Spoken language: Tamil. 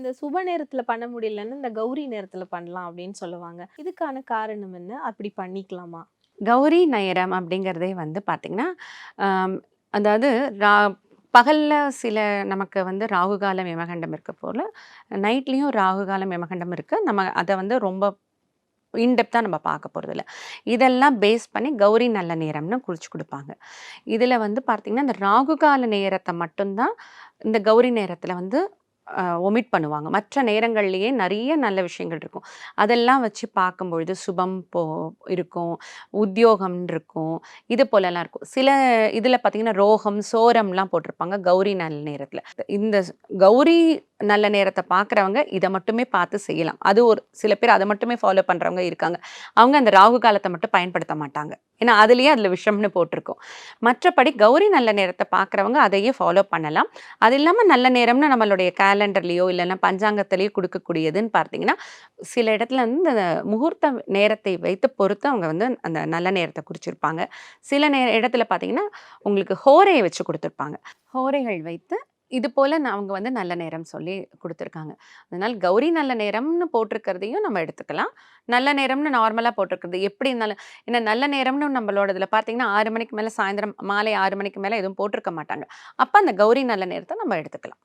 இந்த சுப நேரத்தில் பண்ண முடியலன்னு இந்த கௌரி நேரத்தில் பண்ணலாம் அப்படின்னு சொல்லுவாங்க. இதுக்கான காரணம் என்ன? அப்படி பண்ணிக்கலாமா? கௌரி நேரம் அப்படிங்கிறதே வந்து பார்த்திங்கன்னா அதாவது ரா பகலில் சில நமக்கு வந்து ராகுகாலம் யமகண்டம் இருக்க போல் நைட்லேயும் ராகுகாலம் யமகண்டம் இருக்குது நம்ம அதை வந்து ரொம்ப இன்டெப்த்தாக நம்ம பார்க்க போகிறதில்ல இதெல்லாம் பேஸ் பண்ணி கௌரி நல்ல நேரம்னு குறித்து கொடுப்பாங்க. இதில் வந்து பார்த்திங்கன்னா இந்த ராகு கால நேரத்தை மட்டும்தான் இந்த கௌரி நேரத்தில் வந்து ஒமிட் பண்ணுவாங்க. மற்ற நேரங்கள்லேயே நிறைய நல்ல விஷயங்கள் இருக்கும். அதெல்லாம் வச்சு பார்க்கும்பொழுது சுபம் போ இருக்கும். உத்தியோகம் இருக்கும். இது போலலாம் இருக்கும். சில இதில் பார்த்தீங்கன்னா ரோகம் சோரம்லாம் போட்டிருப்பாங்க கௌரி நல்ல நேரத்தில். இந்த கௌரி நல்ல நேரத்தை பார்க்குறவங்க இதை மட்டுமே பார்த்து செய்யலாம். அது ஒரு சில பேர் அதை மட்டுமே ஃபாலோ பண்ணுறவங்க இருக்காங்க. அவங்க அந்த ராகு காலத்தை மட்டும் பயன்படுத்த மாட்டாங்க. ஏன்னா அதுலேயே அதில் விஷம்னு போட்டிருக்கும். மற்றபடி கௌரி நல்ல நேரத்தை பார்க்குறவங்க அதையே ஃபாலோ பண்ணலாம். அது இல்லாமல் நல்ல நேரம்னு நம்மளுடைய கேலண்டர்லேயோ இல்லைன்னா பஞ்சாங்கத்திலேயோ கொடுக்கக்கூடியதுன்னு பார்த்தீங்கன்னா சில இடத்துல வந்து அந்த முகூர்த்த நேரத்தை வைத்து பொறுத்து அவங்க வந்து அந்த நல்ல நேரத்தை குறிச்சிருப்பாங்க. சில நேர இடத்துல பார்த்தீங்கன்னா உங்களுக்கு ஹோரையை வச்சு கொடுத்துருப்பாங்க. ஹோரைகள் வைத்து இது போல் நான் அவங்க வந்து நல்ல நேரம் சொல்லி கொடுத்துருக்காங்க. அதனால் கௌரி நல்ல நேரம்னு போட்டிருக்கிறதையும் நம்ம எடுத்துக்கலாம். நல்ல நேரம்னு நார்மலாக போட்டிருக்கிறது எப்படி இருந்தாலும் ஏன்னா நல்ல நேரம்னு நம்மளோட இதில் பார்த்தீங்கன்னா ஆறு மணிக்கு மேலே சாயந்தரம் மாலை ஆறு மணிக்கு மேலே எதுவும் போட்டிருக்க மாட்டாங்க. அப்போ அந்த கௌரி நல்ல நேரத்தை நம்ம எடுத்துக்கலாம்.